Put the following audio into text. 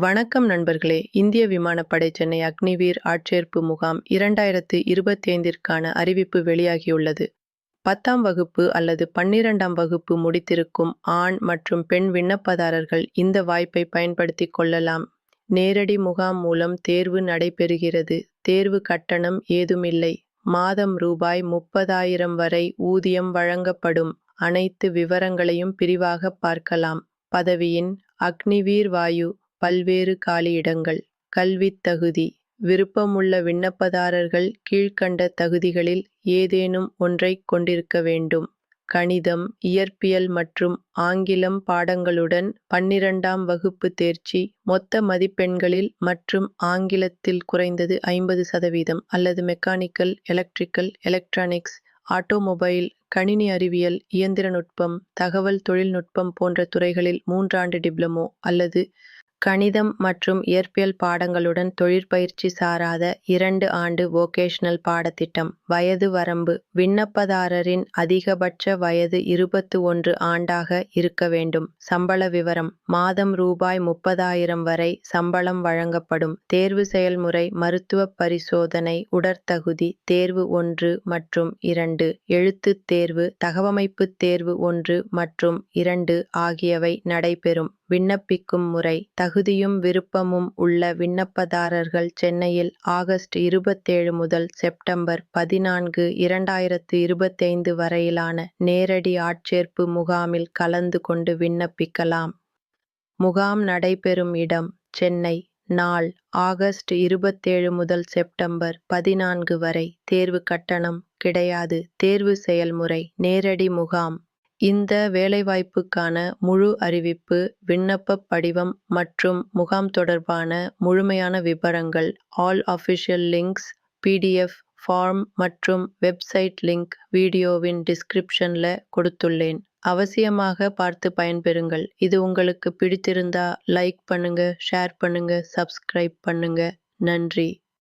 வணக்கம் நண்பர்களே. இந்திய விமானப்படை சென்னை அக்னிவீர் ஆட்சேர்ப்பு முகாம் இரண்டாயிரத்து இருபத்தைந்திற்கான அறிவிப்பு வெளியாகியுள்ளது. பத்தாம் வகுப்பு அல்லது பன்னிரெண்டாம் வகுப்பு முடித்திருக்கும் ஆண் மற்றும் பெண் விண்ணப்பதாரர்கள் இந்த வாய்ப்பை பயன்படுத்தி கொள்ளலாம். நேரடி முகாம் மூலம் தேர்வு நடைபெறுகிறது. தேர்வு கட்டணம் ஏதுமில்லை. மாதம் ரூபாய் முப்பதாயிரம் வரை ஊதியம் வழங்கப்படும். அனைத்து விவரங்களையும் பிரிவாக பார்க்கலாம். பதவியின் அக்னிவீர் வாயு பல்வேறு காலியிடங்கள் கல்வித் தகுதி விருப்பமுள்ள விண்ணப்பதாரர்கள் கீழ்க்கண்ட தகுதிகளில் ஏதேனும் ஒன்றைக் கொண்டிருக்க வேண்டும். கணிதம் இயற்பியல் மற்றும் ஆங்கிலம் பாடங்களுடன் பன்னிரண்டாம் வகுப்பு தேர்ச்சி மொத்த மதிப்பெண்களில் மற்றும் ஆங்கிலத்தில் குறைந்தது ஐம்பது சதவீதம் அல்லது மெக்கானிக்கல் எலக்ட்ரிக்கல் எலக்ட்ரானிக்ஸ் ஆட்டோமொபைல் கணினி அறிவியல் இயந்திரநுட்பம் தகவல் தொழில்நுட்பம் போன்ற துறைகளில் மூன்றாண்டு டிப்ளமோ அல்லது கணிதம் மற்றும் இயற்பியல் பாடங்களுடன் தொழிற்பயிற்சி சாராத இரண்டு ஆண்டு வோகேஷனல் பாடத்திட்டம். வயது வரம்பு விண்ணப்பதாரரின் அதிகபட்ச வயது இருபத்து ஒன்று ஆண்டாக இருக்க வேண்டும். சம்பள விவரம் மாதம் ரூபாய் முப்பதாயிரம் வரை சம்பளம் வழங்கப்படும். தேர்வு செயல்முறை மருத்துவ பரிசோதனை உடற்தகுதி தேர்வு ஒன்று மற்றும் இரண்டு எழுத்து தேர்வு தகவமைப்பு தேர்வு ஒன்று மற்றும் இரண்டு ஆகியவை நடைபெறும். விண்ணப்பிக்கும் முறை தகுதியும் விருப்பமும் உள்ள விண்ணப்பதாரர்கள் சென்னையில் ஆகஸ்ட் இருபத்தேழு முதல் செப்டம்பர் பதினான்கு இரண்டாயிரத்து இருபத்தைந்து வரையிலான நேரடி ஆட்சேர்ப்பு முகாமில் கலந்து கொண்டு விண்ணப்பிக்கலாம். முகாம் நடைபெறும் இடம் சென்னை. நாள் ஆகஸ்ட் இருபத்தேழு முதல் செப்டம்பர் பதினான்கு வரை தேர்வு கட்டணம் கிடையாது. தேர்வு செயல்முறை நேரடி முகாம். இந்த வேலைவாய்ப்புக்கான முழு அறிவிப்பு விண்ணப்பப் படிவம் மற்றும் முகாம் தொடர்பான முழுமையான விபரங்கள் all official links PDF form மற்றும் வெப்சைட் லிங்க் வீடியோவின் டிஸ்கிரிப்ஷன்ல கொடுத்துள்ளேன். அவசியமாக பார்த்து பயன்பெறுங்கள். இது உங்களுக்கு பிடித்திருந்தா லைக் பண்ணுங்க ஷேர் பண்ணுங்க சப்ஸ்கிரைப் பண்ணுங்க. நன்றி.